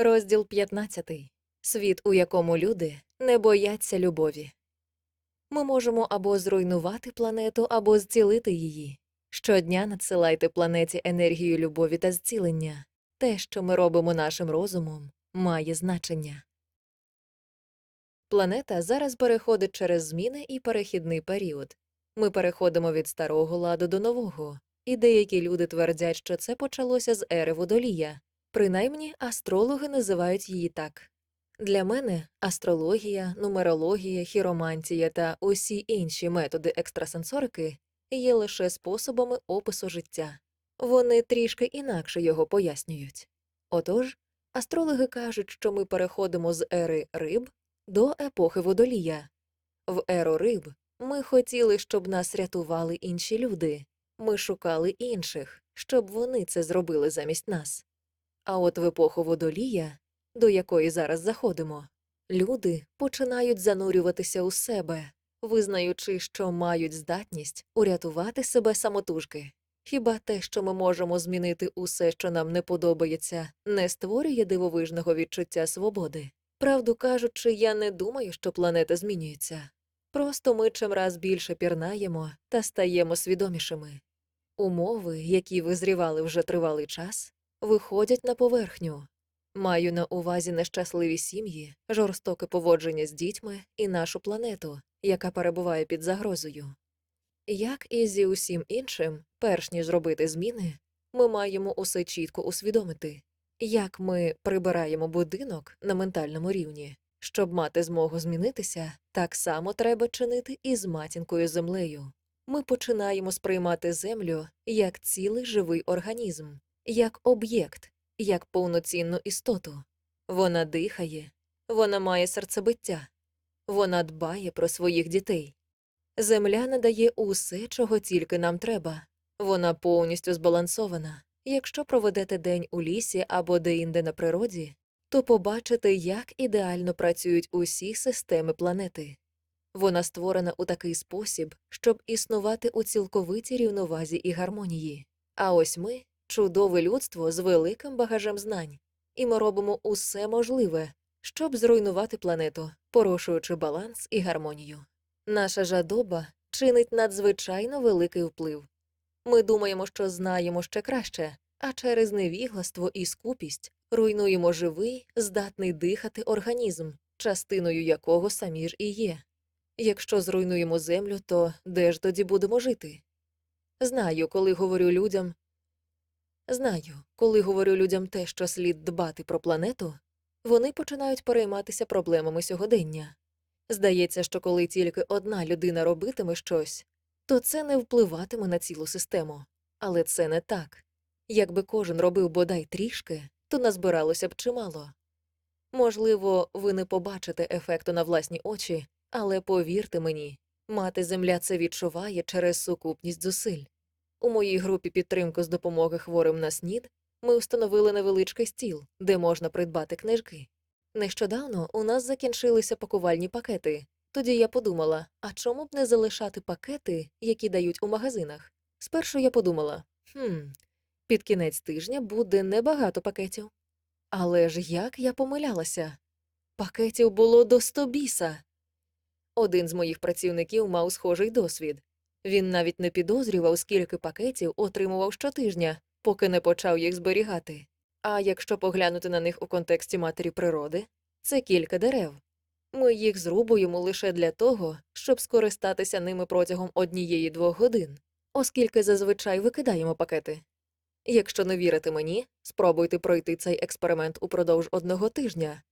Розділ 15. Світ, у якому люди не бояться любові. Ми можемо або зруйнувати планету, або зцілити її. Щодня надсилайте планеті енергію любові та зцілення. Те, що ми робимо нашим розумом, має значення. Планета зараз переходить через зміни і перехідний період. Ми переходимо від старого ладу до нового, і деякі люди твердять, що це почалося з ери водолія. Принаймні, астрологи називають її так. Для мене астрологія, нумерологія, хіромантія та усі інші методи екстрасенсорики є лише способами опису життя. Вони трішки інакше його пояснюють. Отож, астрологи кажуть, що ми переходимо з ери риб до епохи водолія. В еру риб ми хотіли, щоб нас рятували інші люди. Ми шукали інших, щоб вони це зробили замість нас. А от в епоху водолія, до якої зараз заходимо, люди починають занурюватися у себе, визнаючи, що мають здатність урятувати себе самотужки. Хіба те, що ми можемо змінити усе, що нам не подобається, не створює дивовижного відчуття свободи? Правду кажучи, я не думаю, що планета змінюється. Просто ми чимраз більше пірнаємо та стаємо свідомішими. Умови, які визрівали вже тривалий час, виходять на поверхню. Маю на увазі нещасливі сім'ї, жорстоке поводження з дітьми і нашу планету, яка перебуває під загрозою. Як і зі усім іншим, перш ніж робити зміни, ми маємо усе чітко усвідомити, як ми прибираємо будинок на ментальному рівні. Щоб мати змогу змінитися, так само треба чинити і з матінкою землею. Ми починаємо сприймати землю як цілий живий організм, як об'єкт, як повноцінну істоту. Вона дихає, вона має серцебиття, вона дбає про своїх дітей. Земля надає усе, чого тільки нам треба. Вона повністю збалансована. Якщо проведете день у лісі або деінде на природі, то побачите, як ідеально працюють усі системи планети. Вона створена у такий спосіб, щоб існувати у цілковитій рівновазі і гармонії. А ось ми чудове людство з великим багажем знань, і ми робимо усе можливе, щоб зруйнувати планету, порушуючи баланс і гармонію. Наша жадоба чинить надзвичайно великий вплив. Ми думаємо, що знаємо ще краще, а через невігластво і скупість руйнуємо живий, здатний дихати організм, частиною якого самі ж і є. Якщо зруйнуємо землю, то де ж тоді будемо жити? Знаю, коли говорю людям. Знаю, коли говорю людям те, що слід дбати про планету, вони починають перейматися проблемами сьогодення. Здається, що коли тільки одна людина робитиме щось, то це не впливатиме на цілу систему. Але це не так. Якби кожен робив бодай трішки, то назбиралося б чимало. Можливо, ви не побачите ефекту на власні очі, але повірте мені, мати земля це відчуває через сукупність зусиль. У моїй групі підтримки з допомоги хворим на снід ми встановили невеличкий стіл, де можна придбати книжки. Нещодавно у нас закінчилися пакувальні пакети. Тоді я подумала, а чому б не залишати пакети, які дають у магазинах? Спершу я подумала, хм, під кінець тижня буде небагато пакетів. Але ж як я помилялася? Пакетів було до сто біса. Один з моїх працівників мав схожий досвід. Він навіть не підозрював, скільки пакетів отримував щотижня, поки не почав їх зберігати. А якщо поглянути на них у контексті матері природи, це кілька дерев. Ми їх зрубуємо лише для того, щоб скористатися ними протягом однієї двох годин, оскільки зазвичай викидаємо пакети. Якщо не вірите мені, спробуйте пройти цей експеримент упродовж одного тижня.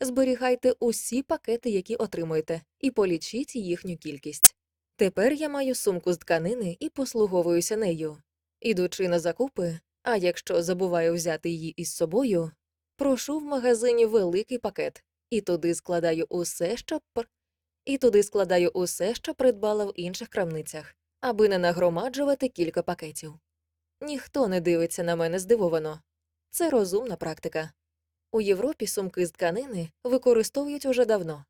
Зберігайте усі пакети, які отримуєте, і полічіть їхню кількість. Тепер я маю сумку з тканини і послуговуюся нею. Ідучи на закупи, а якщо забуваю взяти її із собою, прошу в магазині великий пакет, і туди складаю усе, що пр... і туди складаю усе, що придбала в інших крамницях, аби не нагромаджувати кілька пакетів. Ніхто не дивиться на мене здивовано. Це розумна практика. У Європі сумки з тканини використовують уже давно.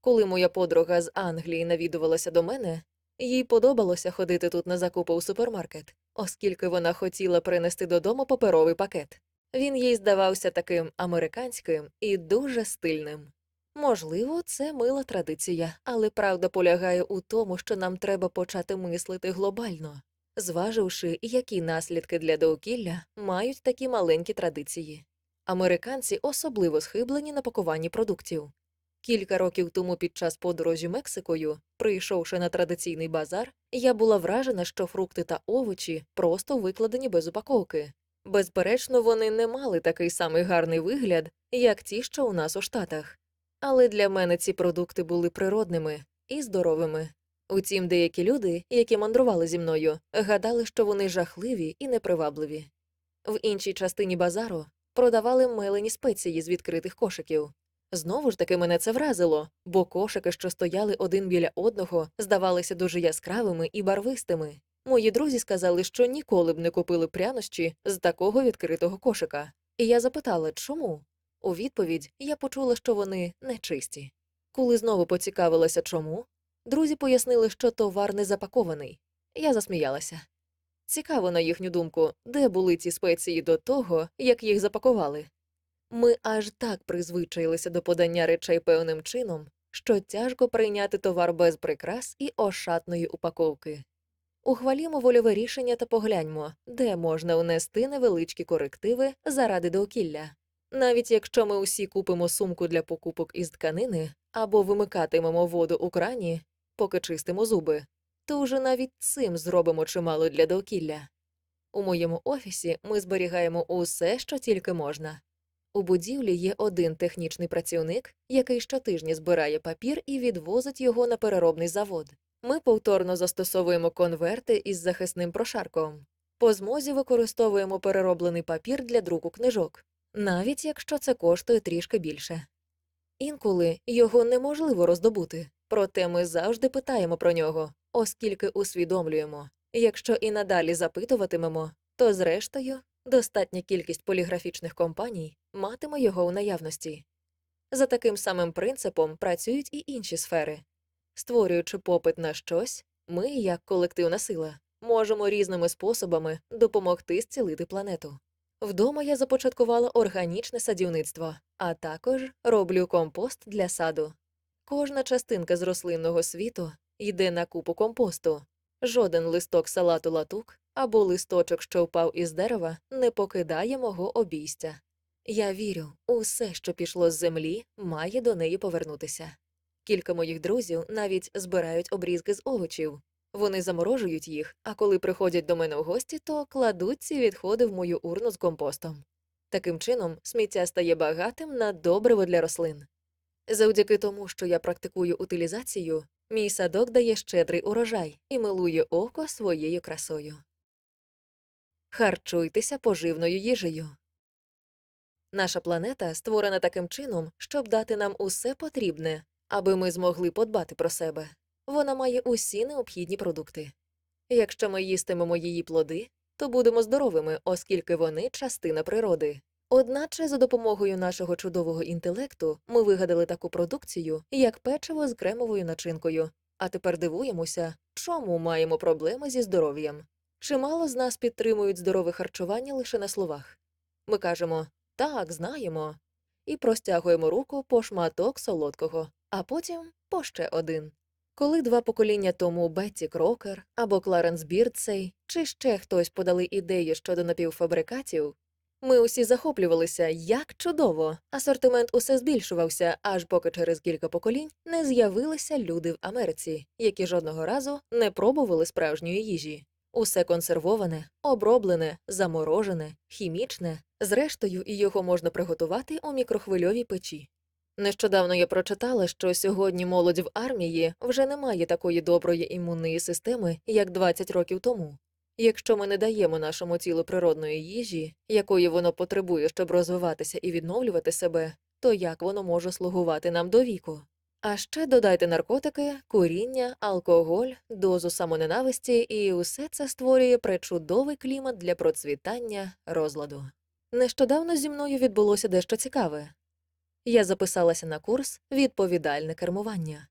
Коли моя подруга з Англії навідувалася до мене, їй подобалося ходити тут на закупи у супермаркет, оскільки вона хотіла принести додому паперовий пакет. Він їй здавався таким американським і дуже стильним. Можливо, це мила традиція, але правда полягає у тому, що нам треба почати мислити глобально, зваживши, які наслідки для довкілля мають такі маленькі традиції. Американці особливо схиблені на пакуванні продуктів. Кілька років тому під час подорожі Мексикою, прийшовши на традиційний базар, я була вражена, що фрукти та овочі просто викладені без упаковки. Безперечно, вони не мали такий самий гарний вигляд, як ті, що у нас у Штатах. Але для мене ці продукти були природними і здоровими. Утім, деякі люди, які мандрували зі мною, гадали, що вони жахливі і непривабливі. В іншій частині базару продавали мелені спеції з відкритих кошиків. Знову ж таки мене це вразило, бо кошики, що стояли один біля одного, здавалися дуже яскравими і барвистими. Мої друзі сказали, що ніколи б не купили прянощі з такого відкритого кошика. І я запитала, чому? У відповідь я почула, що вони нечисті. Коли знову поцікавилася, чому, друзі пояснили, що товар не запакований. Я засміялася. Цікаво, на їхню думку, де були ці спеції до того, як їх запакували. Ми аж так призвичаїлися до подання речей певним чином, що тяжко прийняти товар без прикрас і ошатної упаковки. Ухвалімо вольове рішення та погляньмо, де можна внести невеличкі корективи заради довкілля. Навіть якщо ми усі купимо сумку для покупок із тканини або вимикатимемо воду у крані, поки чистимо зуби, то вже навіть цим зробимо чимало для довкілля. У моєму офісі ми зберігаємо усе, що тільки можна. У будівлі є один технічний працівник, який щотижня збирає папір і відвозить його на переробний завод. Ми повторно застосовуємо конверти із захисним прошарком. По змозі використовуємо перероблений папір для друку книжок, навіть якщо це коштує трішки більше. Інколи його неможливо роздобути, проте ми завжди питаємо про нього, оскільки усвідомлюємо якщо і надалі запитуватимемо, то зрештою достатня кількість поліграфічних компаній матиме його у наявності. За таким самим принципом працюють і інші сфери. Створюючи попит на щось, ми, як колективна сила, можемо різними способами допомогти зцілити планету. Вдома я започаткувала органічне садівництво, а також роблю компост для саду. Кожна частинка з рослинного світу йде на купу компосту. Жоден листок салату латук або листочок, що впав із дерева, не покидає мого обійстя. Я вірю, усе, що пішло з землі, має до неї повернутися. Кілька моїх друзів навіть збирають обрізки з овочів. Вони заморожують їх, а коли приходять до мене в гості, то кладуть ці відходи в мою урну з компостом. Таким чином, сміття стає багатим на добриво для рослин. Завдяки тому, що я практикую утилізацію, мій садок дає щедрий урожай і милує око своєю красою. Харчуйтеся поживною їжею. Наша планета створена таким чином, щоб дати нам усе потрібне, аби ми змогли подбати про себе. Вона має усі необхідні продукти. Якщо ми їстимемо її плоди, то будемо здоровими, оскільки вони частина природи. Одначе, за допомогою нашого чудового інтелекту ми вигадали таку продукцію, як печиво з кремовою начинкою. А тепер дивуємося, чому маємо проблеми зі здоров'ям. Чимало з нас підтримують здорове харчування лише на словах. Ми кажемо так, знаємо, і простягуємо руку по шматок солодкого, а потім по ще один. Коли два покоління тому Бетті Крокер або Кларенс Бірдсей чи ще хтось подали ідеї щодо напівфабрикатів, ми усі захоплювалися, як чудово. Асортимент усе збільшувався, аж поки через кілька поколінь не з'явилися люди в Америці, які жодного разу не пробували справжньої їжі. Усе консервоване, оброблене, заморожене, хімічне, зрештою, і його можна приготувати у мікрохвильовій печі. Нещодавно я прочитала, що сьогодні молодь в армії вже не має такої доброї імунної системи, як 20 років тому. Якщо ми не даємо нашому тілу природної їжі, якої воно потребує, щоб розвиватися і відновлювати себе, то як воно може слугувати нам до віку? А ще додайте наркотики, куріння, алкоголь, дозу самоненависті, і усе це створює пречудовий клімат для процвітання розладу. Нещодавно зі мною відбулося дещо цікаве. Я записалася на курс відповідальне кермування.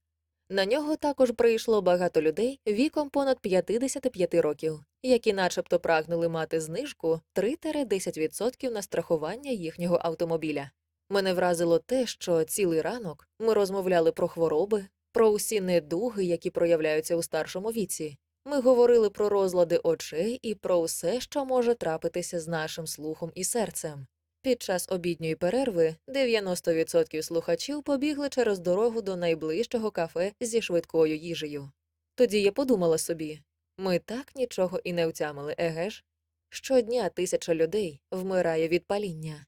На нього також прийшло багато людей віком понад 55 років, які начебто прагнули мати знижку 3-10% на страхування їхнього автомобіля. Мене вразило те, що цілий ранок ми розмовляли про хвороби, про усі недуги, які проявляються у старшому віці. Ми говорили про розлади очей і про все, що може трапитися з нашим слухом і серцем. Під час обідньої перерви 90% слухачів побігли через дорогу до найближчого кафе зі швидкою їжею. Тоді я подумала собі ми так нічого і не втямили, еге ж? Щодня тисяча людей вмирає від паління.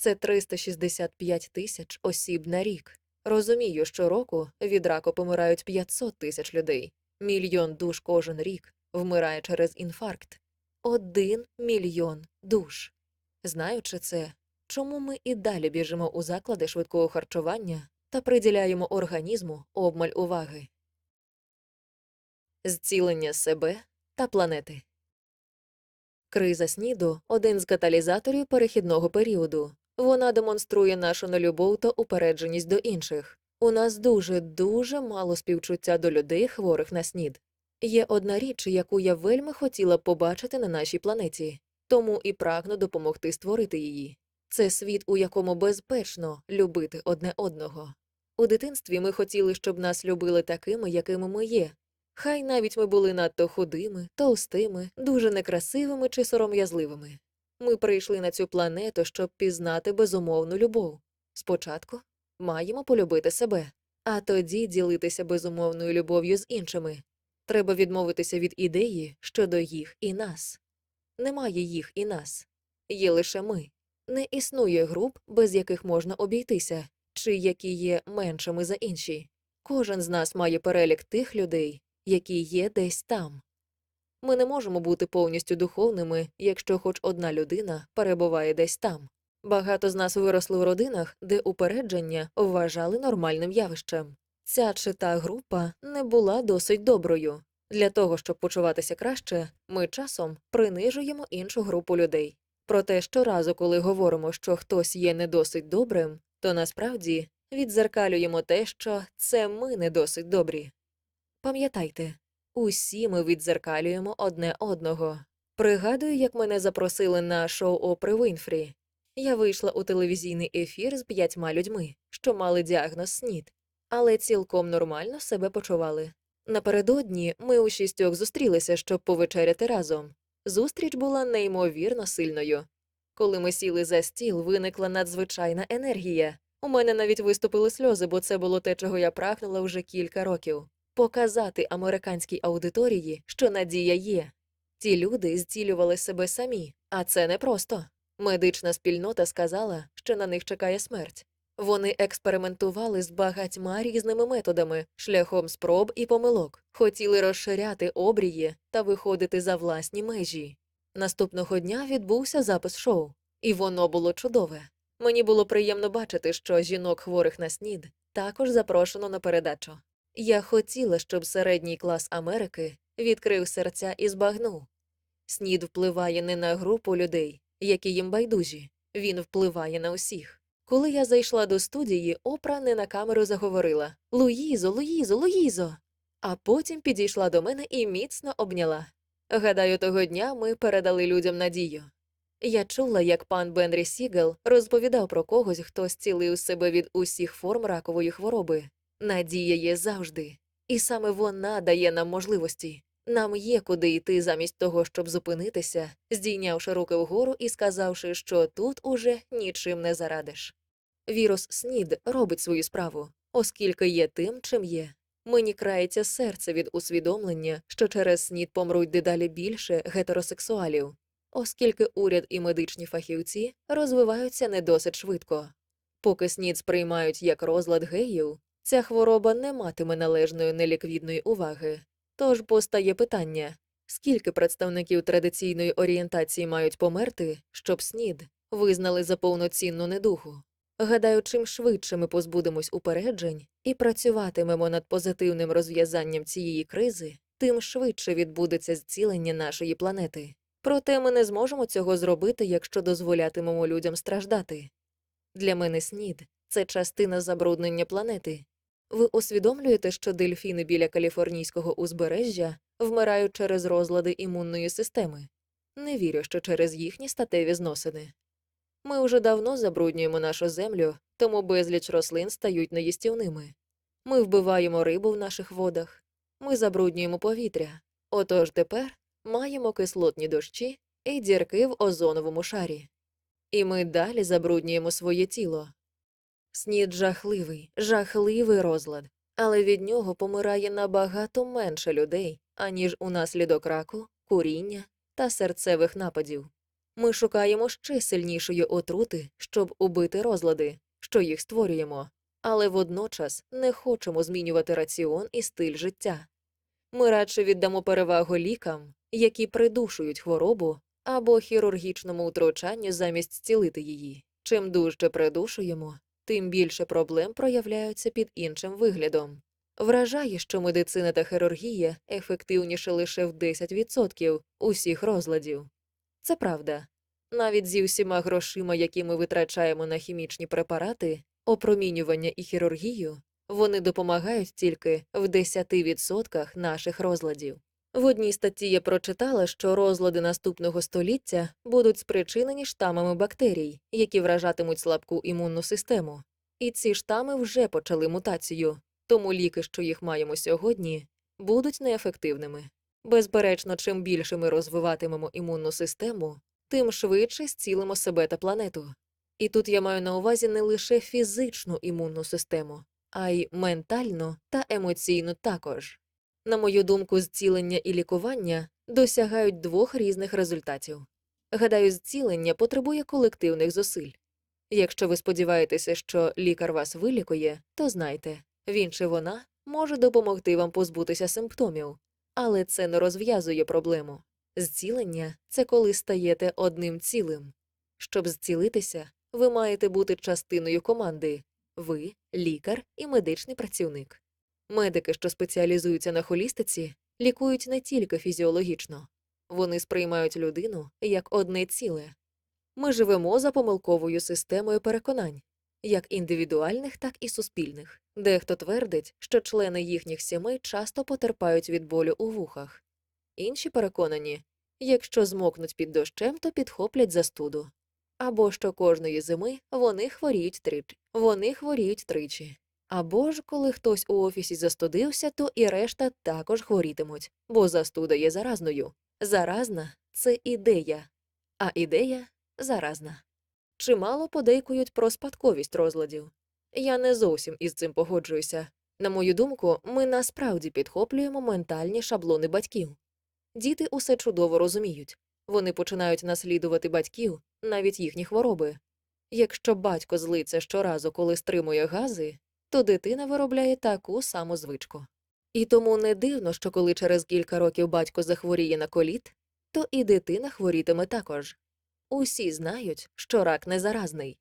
Це 365 тисяч осіб на рік. Розумію, що року від раку помирають 500 тисяч людей. Мільйон душ кожен рік вмирає через інфаркт. Один мільйон душ. Знаючи це, чому ми і далі біжимо у заклади швидкого харчування та приділяємо організму обмаль уваги? Зцілення себе та планети. Криза СНІДу один з каталізаторів перехідного періоду. Вона демонструє нашу нелюбов та упередженість до інших. У нас дуже дуже мало співчуття до людей, хворих на СНІД. Є одна річ, яку я вельми хотіла б побачити на нашій планеті, тому і прагну допомогти створити її. Це світ, у якому безпечно любити одне одного. У дитинстві ми хотіли, щоб нас любили такими, якими ми є. Хай навіть ми були надто худими, товстими, дуже некрасивими чи сором'язливими. Ми прийшли на цю планету, щоб пізнати безумовну любов. Спочатку маємо полюбити себе, а тоді ділитися безумовною любов'ю з іншими. Треба відмовитися від ідеї щодо їх і нас. Немає їх і нас, є лише ми. Не існує груп, без яких можна обійтися, чи які є меншими за інші. Кожен з нас має перелік тих людей, які є десь там. Ми не можемо бути повністю духовними, якщо хоч одна людина перебуває десь там. Багато з нас виросли в родинах, де упередження вважали нормальним явищем. Ця чи та група не була досить доброю. Для того, щоб почуватися краще, ми часом принижуємо іншу групу людей. Проте щоразу, коли говоримо, що хтось є не досить добрим, то насправді відзеркалюємо те, що це ми не досить добрі. Пам'ятайте, усі ми відзеркалюємо одне одного. Пригадую, як мене запросили на шоу Опри Вінфрі. Я вийшла у телевізійний ефір з п'ятьма людьми, що мали діагноз СНІД, але цілком нормально себе почували. Напередодні ми у шістьох зустрілися, щоб повечеряти разом. Зустріч була неймовірно сильною. Коли ми сіли за стіл, виникла надзвичайна енергія. У мене навіть виступили сльози, бо це було те, чого я прагнула вже кілька років показати американській аудиторії, що надія є. Ті люди зцілювали себе самі, а це непросто. Медична спільнота сказала, що на них чекає смерть. Вони експериментували з багатьма різними методами, шляхом спроб і помилок, хотіли розширяти обрії та виходити за власні межі. Наступного дня відбувся запис шоу, і воно було чудове. Мені було приємно бачити, що жінок хворих на снід також запрошено на передачу. Я хотіла, щоб середній клас Америки відкрив серця і збагнув. Снід впливає не на групу людей, які їм байдужі, він впливає на усіх. Коли я зайшла до студії, Опра не на камеру заговорила Луїзо, Луїзо, Луїзо. А потім підійшла до мене і міцно обняла. Гадаю, того дня ми передали людям надію. Я чула, як пан Бенрі Сігел розповідав про когось, хто зцілив себе від усіх форм ракової хвороби. Надія є завжди, і саме вона дає нам можливості. Нам є куди йти замість того, щоб зупинитися, здійнявши руки вгору і сказавши, що тут уже нічим не зарадиш. Вірус СНІД робить свою справу, оскільки є тим, чим є. Мені крається серце від усвідомлення, що через СНІД помруть дедалі більше гетеросексуалів, оскільки уряд і медичні фахівці розвиваються не досить швидко. Поки СНІД сприймають як розлад геїв, ця хвороба не матиме належної неліквідної уваги. Тож постає питання скільки представників традиційної орієнтації мають померти, щоб СНІД визнали за повноцінну недугу. Гадаю, чим швидше ми позбудемось упереджень і працюватимемо над позитивним розв'язанням цієї кризи, тим швидше відбудеться зцілення нашої планети. Проте ми не зможемо цього зробити, якщо дозволятимемо людям страждати. Для мене СНІД це частина забруднення планети. Ви усвідомлюєте, що дельфіни біля каліфорнійського узбережжя вмирають через розлади імунної системи? Не вірю, що через їхні статеві зносини. Ми уже давно забруднюємо нашу землю, тому безліч рослин стають неїстівними. Ми вбиваємо рибу в наших водах, ми забруднюємо повітря. Отож тепер маємо кислотні дощі і дірки в озоновому шарі. І ми далі забруднюємо своє тіло. Снід жахливий, жахливий розлад, але від нього помирає набагато менше людей, аніж унаслідок раку, куріння та серцевих нападів. Ми шукаємо ще сильнішої отрути, щоб убити розлади, що їх створюємо, але водночас не хочемо змінювати раціон і стиль життя. Ми радше віддамо перевагу лікам, які придушують хворобу або хірургічному втручанню замість зцілити її. Чим дужче придушуємо, тим більше проблем проявляються під іншим виглядом. Вражає, що медицина та хірургія ефективніше лише в 10% усіх розладів. Це правда. Навіть зі всіма грошима, які ми витрачаємо на хімічні препарати, опромінювання і хірургію, вони допомагають тільки в 10% наших розладів. В одній статті я прочитала, що розлади наступного століття будуть спричинені штамами бактерій, які вражатимуть слабку імунну систему. І ці штами вже почали мутацію, тому ліки, що їх маємо сьогодні, будуть неефективними. Безперечно, чим більше ми розвиватимемо імунну систему, тим швидше зцілимо себе та планету. І тут я маю на увазі не лише фізичну імунну систему, а й ментальну та емоційну також. На мою думку, зцілення і лікування досягають двох різних результатів. Гадаю, зцілення потребує колективних зусиль. Якщо ви сподіваєтеся, що лікар вас вилікує, то знайте, він чи вона може допомогти вам позбутися симптомів, але це не розв'язує проблему. Зцілення це коли стаєте одним цілим. Щоб зцілитися, ви маєте бути частиною команди ви, лікар і медичний працівник. Медики, що спеціалізуються на холістиці, лікують не тільки фізіологічно, вони сприймають людину як одне ціле. Ми живемо за помилковою системою переконань, як індивідуальних, так і суспільних. Дехто твердить, що члени їхніх сімей часто потерпають від болю у вухах. Інші переконані, якщо змокнуть під дощем, то підхоплять застуду. Або що кожної зими вони хворіють тричі. Вони хворіють тричі. Або ж коли хтось у офісі застудився, то і решта також хворітимуть, бо застуда є заразною. Заразна це ідея, а ідея заразна. Чимало подейкують про спадковість розладів. Я не зовсім із цим погоджуюся. На мою думку, ми насправді підхоплюємо ментальні шаблони батьків. Діти усе чудово розуміють вони починають наслідувати батьків, навіть їхні хвороби. Якщо батько злиться щоразу, коли стримує гази, то дитина виробляє таку саму звичку. І тому не дивно, що коли через кілька років батько захворіє на коліт, то і дитина хворітиме також. Усі знають, що рак не заразний.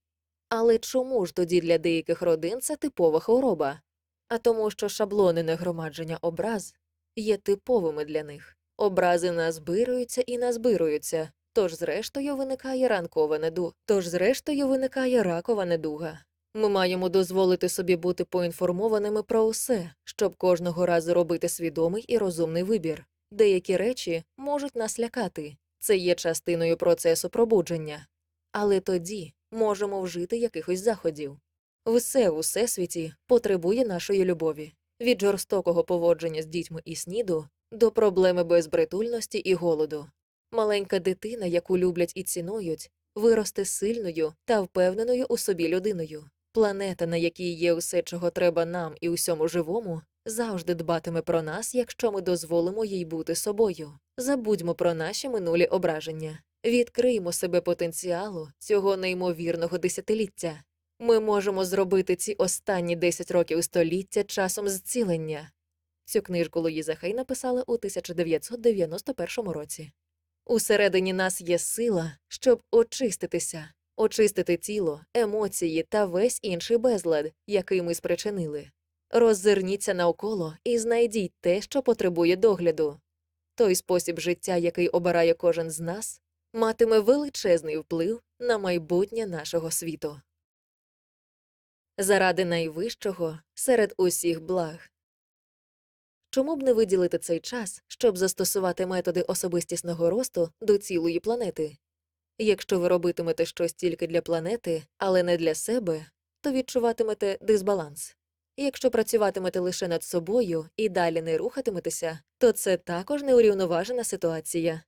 Але чому ж тоді для деяких родин це типова хвороба? А тому, що шаблони нагромадження образ є типовими для них. Образи назбируються і назбируються, тож зрештою виникає ранкова недуга. Тож зрештою виникає ракова недуга. Ми маємо дозволити собі бути поінформованими про усе, щоб кожного разу робити свідомий і розумний вибір. Деякі речі можуть нас лякати, це є частиною процесу пробудження, але тоді можемо вжити якихось заходів. Все у всесвіті потребує нашої любові від жорстокого поводження з дітьми і сніду до проблеми безбритульності і голоду. Маленька дитина, яку люблять і цінують, виросте сильною та впевненою у собі людиною. Планета, на якій є усе, чого треба нам і усьому живому, завжди дбатиме про нас, якщо ми дозволимо їй бути собою. Забудьмо про наші минулі ображення, відкриємо себе потенціалу цього неймовірного десятиліття. Ми можемо зробити ці останні 10 років століття часом зцілення. Цю книжку Луїза Хей написала у 1991 році. Усередині нас є сила, щоб очиститися, очистити тіло, емоції та весь інший безлад, який ми спричинили. Роззирніться навколо і знайдіть те, що потребує догляду. Той спосіб життя, який обирає кожен з нас, матиме величезний вплив на майбутнє нашого світу. заради найвищого серед усіх благ. Чому б не виділити цей час, щоб застосувати методи особистісного росту до цілої планети? Якщо ви робитимете щось тільки для планети, але не для себе, то відчуватимете дисбаланс. Якщо працюватимете лише над собою і далі не рухатиметеся, то це також неурівноважена ситуація.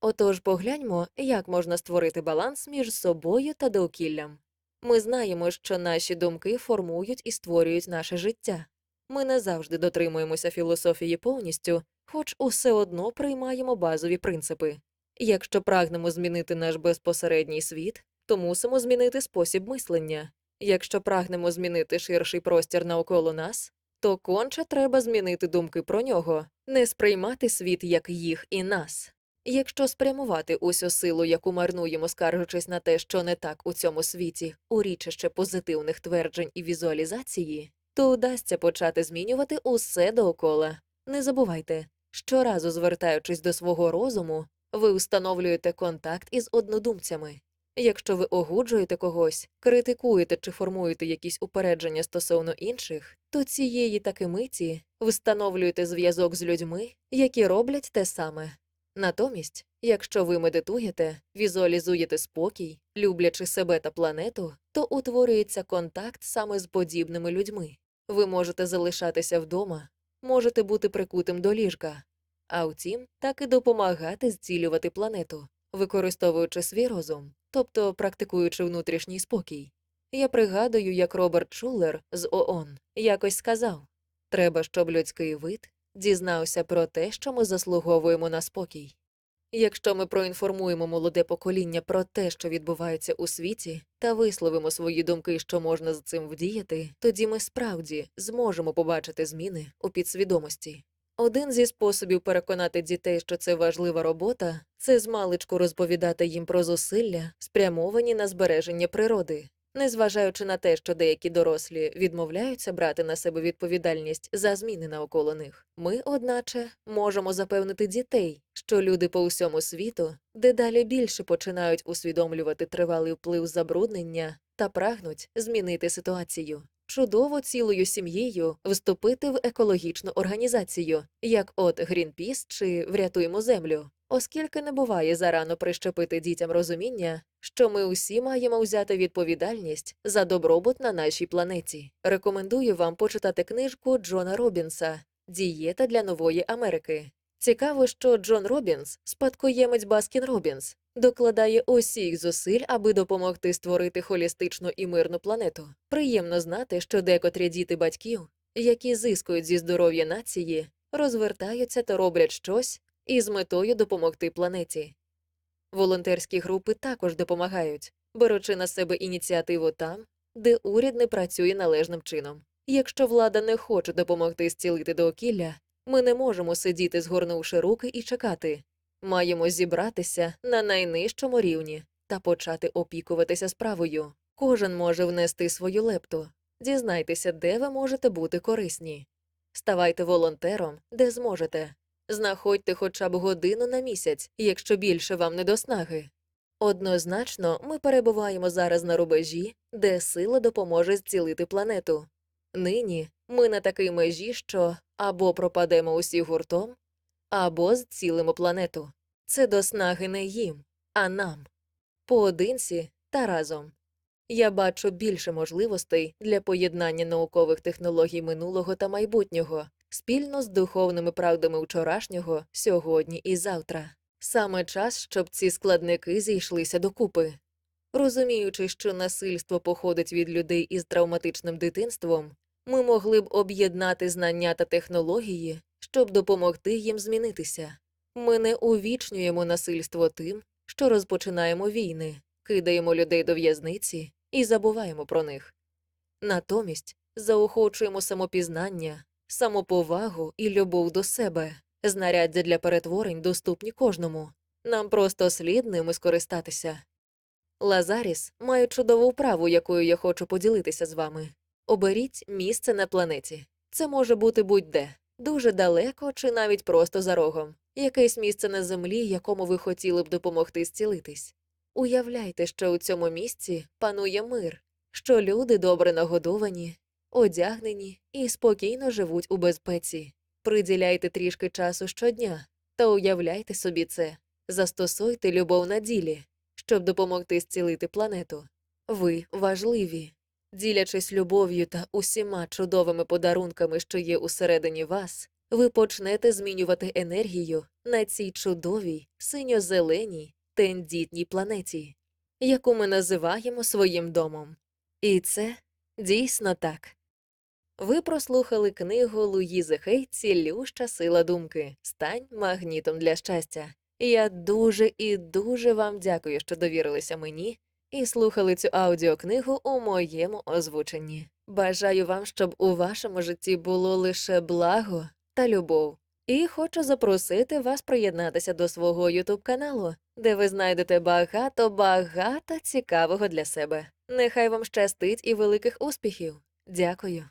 Отож погляньмо, як можна створити баланс між собою та довкіллям. Ми знаємо, що наші думки формують і створюють наше життя. Ми не завжди дотримуємося філософії повністю, хоч усе одно приймаємо базові принципи. Якщо прагнемо змінити наш безпосередній світ, то мусимо змінити спосіб мислення. Якщо прагнемо змінити ширший простір навколо нас, то конче треба змінити думки про нього, не сприймати світ як їх і нас. Якщо спрямувати усю силу, яку марнуємо, скаржучись на те, що не так у цьому світі, у річище позитивних тверджень і візуалізації, то вдасться почати змінювати усе доокола. Не забувайте, щоразу звертаючись до свого розуму, ви встановлюєте контакт із однодумцями. Якщо ви огуджуєте когось, критикуєте чи формуєте якісь упередження стосовно інших, то цієї таки миті встановлюєте зв'язок з людьми, які роблять те саме. Натомість, якщо ви медитуєте, візуалізуєте спокій, люблячи себе та планету, то утворюється контакт саме з подібними людьми. Ви можете залишатися вдома, можете бути прикутим до ліжка, а втім, так і допомагати зцілювати планету, використовуючи свій розум, тобто практикуючи внутрішній спокій. Я пригадую, як Роберт Шулер з ООН якось сказав треба, щоб людський вид дізнався про те, що ми заслуговуємо на спокій. Якщо ми проінформуємо молоде покоління про те, що відбувається у світі, та висловимо свої думки, що можна з цим вдіяти, тоді ми справді зможемо побачити зміни у підсвідомості. Один зі способів переконати дітей, що це важлива робота, це змалечку розповідати їм про зусилля, спрямовані на збереження природи. Незважаючи на те, що деякі дорослі відмовляються брати на себе відповідальність за зміни навколо них, ми, одначе, можемо запевнити дітей, що люди по всьому світу дедалі більше починають усвідомлювати тривалий вплив забруднення та прагнуть змінити ситуацію. Чудово цілою сім'єю вступити в екологічну організацію, як от Greenpeace чи Врятуємо землю, оскільки не буває зарано прищепити дітям розуміння, що ми усі маємо взяти відповідальність за добробут на нашій планеті. Рекомендую вам почитати книжку Джона Робінса Дієта для нової Америки. Цікаво, що Джон Робінс, спадкоємець Баскін Робінс, докладає усіх зусиль, аби допомогти створити холістичну і мирну планету. Приємно знати, що декотрі діти батьків, які зискують зі здоров'я нації, розвертаються та роблять щось із метою допомогти планеті. Волонтерські групи також допомагають, беручи на себе ініціативу там, де уряд не працює належним чином. Якщо влада не хоче допомогти зцілити довкілля, ми не можемо сидіти, згорнувши руки і чекати. Маємо зібратися на найнижчому рівні та почати опікуватися справою. Кожен може внести свою лепту. Дізнайтеся, де ви можете бути корисні. Ставайте волонтером, де зможете. Знаходьте хоча б годину на місяць, якщо більше вам не до снаги. Однозначно, ми перебуваємо зараз на рубежі, де сила допоможе зцілити планету. Нині ми на такій межі, що або пропадемо усі гуртом, або зцілимо планету. Це до снаги не їм, а нам. Поодинці та разом. Я бачу більше можливостей для поєднання наукових технологій минулого та майбутнього спільно з духовними правдами вчорашнього, сьогодні і завтра. Саме час, щоб ці складники зійшлися докупи. Розуміючи, що насильство походить від людей із травматичним дитинством, ми могли б об'єднати знання та технології, щоб допомогти їм змінитися. Ми не увічнюємо насильство тим, що розпочинаємо війни, кидаємо людей до в'язниці і забуваємо про них. Натомість заохочуємо самопізнання, самоповагу і любов до себе, знаряддя для перетворень доступні кожному. Нам просто слід ними скористатися. Лазаріс має чудову вправу, якою я хочу поділитися з вами. Оберіть місце на планеті. Це може бути будь-де, дуже далеко чи навіть просто за рогом, якесь місце на землі, якому ви хотіли б допомогти зцілитись. Уявляйте, що у цьому місці панує мир, що люди добре нагодовані, одягнені і спокійно живуть у безпеці. Приділяйте трішки часу щодня та уявляйте собі це, застосуйте любов на ділі, щоб допомогти зцілити планету. Ви важливі. Ділячись любов'ю та усіма чудовими подарунками, що є усередині вас, ви почнете змінювати енергію на цій чудовій, синьо-зеленій, тендітній планеті, яку ми називаємо своїм домом. І це дійсно так. Ви прослухали книгу Луїзи Хей Цілюща сила думки. Стань магнітом для щастя. Я дуже і дуже вам дякую, що довірилися мені і слухали цю аудіокнигу у моєму озвученні. Бажаю вам, щоб у вашому житті було лише благо та любов. І хочу запросити вас приєднатися до свого ютуб каналу, де ви знайдете багато багато цікавого для себе. Нехай вам щастить і великих успіхів. Дякую.